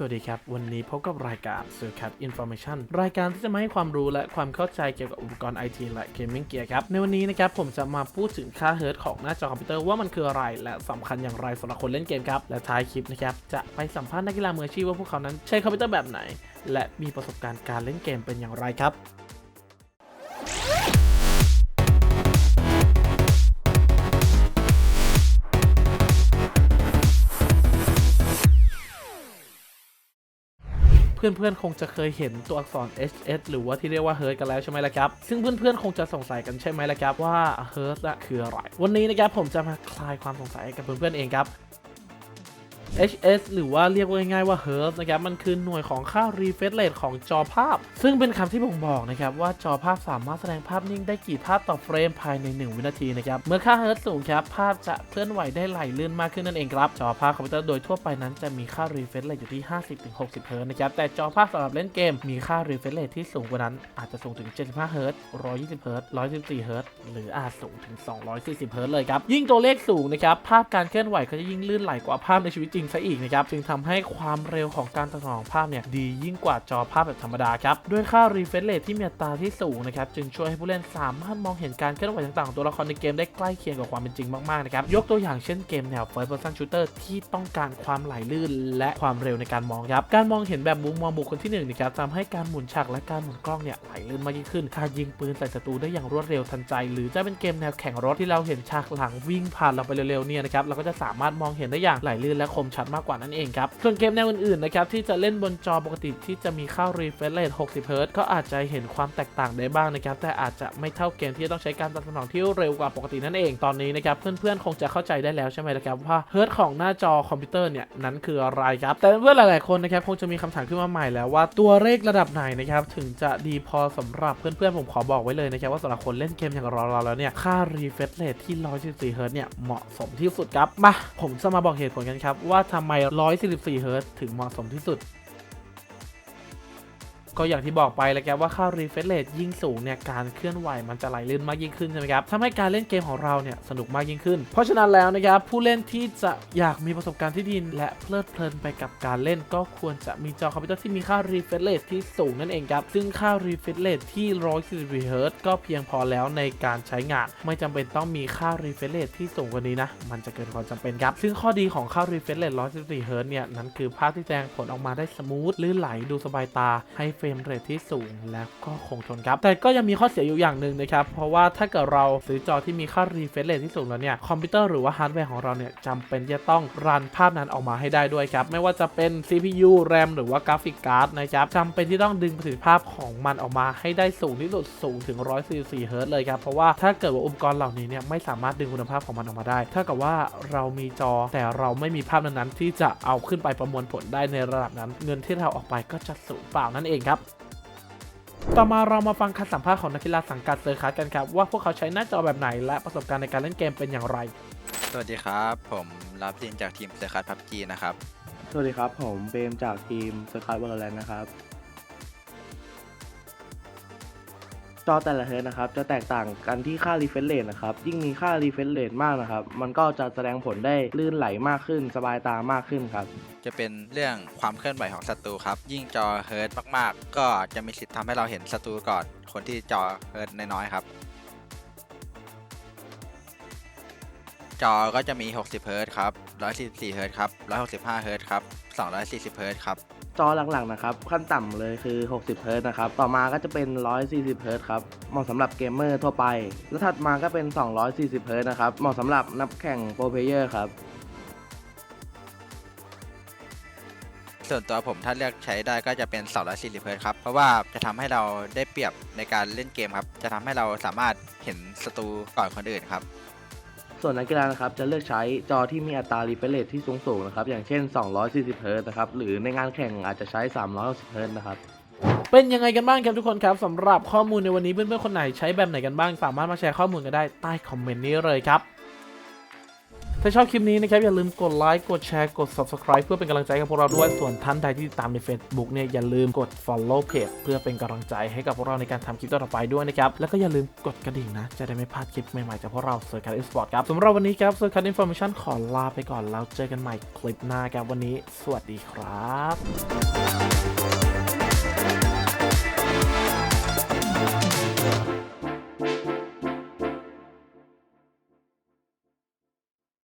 สวัสดีครับ วันนี้พบกับรายการ s u r c a t Information รายการที่จะมาให้ความรู้และความเข้าใจเกี่ยวกับอุปกรณ์ไอทีและเกมมิ่งเกียร์ครับ ในวันนี้นะครับผมจะมาพูดถึงค่าเฮิร์ตของหน้าจอคอมพิวเตอร์ว่ามันคืออะไร และสำคัญอย่างไรสำหรับคนเล่นเกมครับ และท้ายคลิปนะครับจะไปสัมภาษณ์นักกีฬามืออาชีพว่าพวกเขานั้นใช้คอมพิวเตอร์แบบไหน และมีประสบการณ์การเล่นเกมเป็นอย่างไรครับ เพื่อนๆคงจะเคยเห็นตัวอักษร HS หรือว่าที่เรียกว่าเฮิร์ตกันแล้วใช่ไหมล่ะครับ ซึ่งเพื่อนๆคงจะสงสัยกันใช่ไหมล่ะครับว่า Hertz อะคืออะไร วันนี้นะครับผมจะมาคลายความสงสัยกับเพื่อนๆเองครับ HS หรือว่าเรียกว่าง่ายๆว่า Hertz นะครับมันคือหน่วยของค่า refresh rate ของจอภาพ ซึ่งเป็นคำที่บ่งบอกนะครับว่าจอภาพสามารถแสดงภาพนิ่งได้กี่ภาพต่อเฟรมภายใน 1 วินาทีนะครับเมื่อค่า Hertz สูงครับภาพจะเคลื่อนไหวได้ไหลลื่นมากขึ้นนั่นเองครับจอภาพคอมพิวเตอร์โดยทั่วไปนั้นจะมีค่า refresh rate อยู่ที่ 50-60 เฮิร์ตนะครับแต่จอภาพสำหรับเล่นเกมมีค่า refresh rate ที่สูงกว่านั้นอาจจะสูงถึง 75 เฮิร์ต120 เฮิร์ต114 เฮิร์ตหรืออาจสูงถึง 240 เฮิร์ตเลยครับยิ่งตัวเลขสูงนะครับภาพการเคลื่อนไหวก็จะยิ่งลื่นไหลกว่าภาพในชีวิตจริงซะอีกนะครับจึงทำให้ความเร็วของการตัดต่อของภาพเนี่ยดียิ่งกว่าจอภาพแบบธรรมดาครับด้วยค่า refresh rate ที่มีอัตราที่สูงนะครับจึงช่วยให้ผู้เล่นสามารถมองเห็นการเคลื่อนไหวต่างๆของตัวละครในเกมได้ใกล้เคียงกับความเป็นจริงมากๆนะครับยกตัวอย่างเช่นเกมแนว first person shooter ที่ต้องการความไหลลื่น และความเร็วในการมองครับการมองเห็นแบบมุมมองบุคคลที่หนึ่งนะครับทำให้การหมุนฉากและการหมุนกล้องเนี่ยไหลลื่นมากยิ่งขึ้นการยิงปืนใส่ศัตรูได้อย่างรวดเร็วทันใจ หรือจะเป็นเกมแนวแข่งรถที่เราเห็นฉากหลังวิ่งผ่านเราไปเร็วๆเนี่ยนะครับเราก็จะสามารถมองเห็นได้อย่างไหลลื่นและคมชัดมากกว่านั่นเองครับ ส่วนเกมแนวอื่นๆนะครับที่จะเล่นบนจอปกติที่จะมีค่า refresh rate 60เฮิร์ตซ์ก็อาจจะเห็นความแตกต่างได้บ้างนะครับแต่อาจจะไม่เท่าเกมที่ต้องใช้การตอบสนองที่เร็วกว่าปกตินั่นเองตอนนี้นะครับเพื่อนๆคงจะเข้าใจได้แล้วใช่ไหมละครับว่าเฮิร์ตของหน้าจอคอมพิวเตอร์เนี่ยนั้นคืออะไรครับแต่เพื่อนหลายๆคนนะครับคงจะมีคำถามขึ้นมาใหม่แล้วว่าตัวเลขระดับไหนนะครับถึงจะดีพอสำหรับเพื่อนๆผมขอบอกไว้เลยนะครับว่าสำหรับคนเล่นเกมอย่างเราแล้วเนี่ยค่า refresh rate ที่144เฮิร์ตเนี่ยเหมาะสมที่สุดครับมาผมจะมาบอกเหตุผลกันครับว่าาทำไม 144 เฮิร์ตถึงเหมาะสมที่สุด ก็อย่างที่บอกไปแล้วครับว่าค่า refresh rate ยิ่งสูงเนี่ยการเคลื่อนไหวมันจะไหลลื่นมากยิ่งขึ้นใช่ไหมครับทำให้การเล่นเกมของเราเนี่ยสนุกมากยิ่งขึ้น เพราะฉะนั้นแล้วนะครับผู้เล่นที่จะอยากมีประสบการณ์ที่ดีและเพลิดเพลินไปกับการเล่น ก็ควรจะมีจอคอมพิวเตอร์ที่มีค่า refresh rate ที่สูงนั่นเองครับซึ่งค่า refresh rate ที่144 Hz ก็เพียงพอแล้วในการใช้งาน ไม่จำเป็นต้องมีค่า refresh rate ที่สูงกว่านี้นะมันจะเกินความจำเป็นครับซึ่งข้อดีของค่า refresh rate 144 Hz เนี่ยนั้นคือภาพที่แสดงผลออกมาได้สมูทลื่นไหลดูสบายตาให้เฟรมเรทที่สูงแล้วก็คงทนครับ แต่ก็ยังมีข้อเสียอยู่อย่างหนึ่งนะครับ เพราะว่าถ้าเกิดเราซื้อจอที่มีค่า refresh rate ที่สูงแล้วเนี่ยคอมพิวเตอร์หรือว่าฮาร์ดแวร์ของเราเนี่ยจำเป็นจะต้องรันภาพนั้นออกมาให้ได้ด้วยครับ ไม่ว่าจะเป็น CPU RAM หรือว่ากราฟิกการ์ดนะครับจำเป็นที่ต้องดึงประสิทธิภาพของมันออกมาให้ได้สูงที่สุดสูงถึง 144เฮิร์ตซ์เลยครับ เพราะว่าถ้าเกิดว่าอุปกรณ์เหล่านี้เนี่ยไม่สามารถดึงคุณภาพของมันออกมาได้เท่ากับว่าเรามีจอแต่เราไม่มีภาพนั้นๆที่จะเอาขึ้นไปประมวลผลได้ในระดับนั้น เงินที่เราออกไปก็จะสูญเปล่านั่นเองครับต่อมาเรามาฟังคำสัมภาษณ์ของนักกีฬาสังกัดเซอร์คัสกันครับ ว่าพวกเขาใช้หน้าจอแบบไหนและประสบการณ์ในการเล่นเกมเป็นอย่างไร สวัสดีครับ ผมรับทีมจากทีมเซอร์คัสพับจีนะครับ สวัสดีครับ ผมเบมจากทีมสกายวอลเลนนะครับ จอแต่ละเฮิร์ตนะครับ จะแตกต่างกันที่ค่า refresh rate นะครับ ยิ่งมีค่า refresh rate มากนะครับ มันก็จะแสดงผลได้ลื่นไหลมากขึ้น สบายตามากขึ้นครับ จะเป็นเรื่องความเคลื่อนไหวของศัตรูครับ ยิ่งจอเฮิร์ตมากๆ ก็จะมีสิทธิ์ทำให้เราเห็นศัตรูก่อน คนที่จอเฮิร์ตน้อยๆครับ จอก็จะมี 60เฮิร์ตครับ144เฮิร์ตครับ165เฮิร์ตครับ240เฮิร์ตครับ จอหลักๆนะครับ ขั้นต่ำเลยคือ 60เฮิร์ตนะครับ ต่อมาก็จะเป็น 140เฮิร์ตครับ เหมาะสำหรับเกมเมอร์ทั่วไป แล้วถัดมาก็เป็น 240เฮิร์ตนะครับ เหมาะสำหรับนักแข่งโปรเพลเยอร์ครับ ส่วนตัวผมถ้าเลือกใช้ได้ก็จะเป็น 240เฮิร์ตครับ เพราะว่าจะทำให้เราได้เปรียบในการเล่นเกมครับ จะทำให้เราสามารถเห็นศัตรูก่อนคนอื่นครับ ส่วนนักกีฬานะครับจะเลือกใช้จอที่มีอัตรา refresh rate ที่สูงๆนะครับอย่างเช่น 240เฮิร์ตนะครับหรือในงานแข่งอาจจะใช้ 360เฮิร์ตนะครับเป็นยังไงกันบ้างครับทุกคนครับสำหรับข้อมูลในวันนี้เพื่อนๆคนไหนใช้แบบไหนกันบ้าง สามารถมาแชร์ข้อมูลกันได้ใต้คอมเมนต์นี้เลยครับ ถ้าชอบคลิปนี้นะครับ อย่าลืมกดไลค์กดแชร์กด subscribe เพื่อเป็นกำลังใจกับพวกเราด้วยส่วนท่านใดที่ติดตามใน Facebook เนี่ยอย่าลืมกด follow page เพื่อเป็นกำลังใจให้กับพวกเราในการทำคลิปต่อไปด้วยนะครับแล้วก็อย่าลืมกดกระดิ่งนะ จะได้ไม่พลาดคลิปใหม่ๆจากพวกเราเซอร์คั e อินสปอร์ตครับสำหรับวันนี้ครับเซอร์คั e อินฟอร์เมชันขอลาไปก่อนแล้วเจอกันใหม่คลิปหน้าครับวันนี้ สวัสดีครับ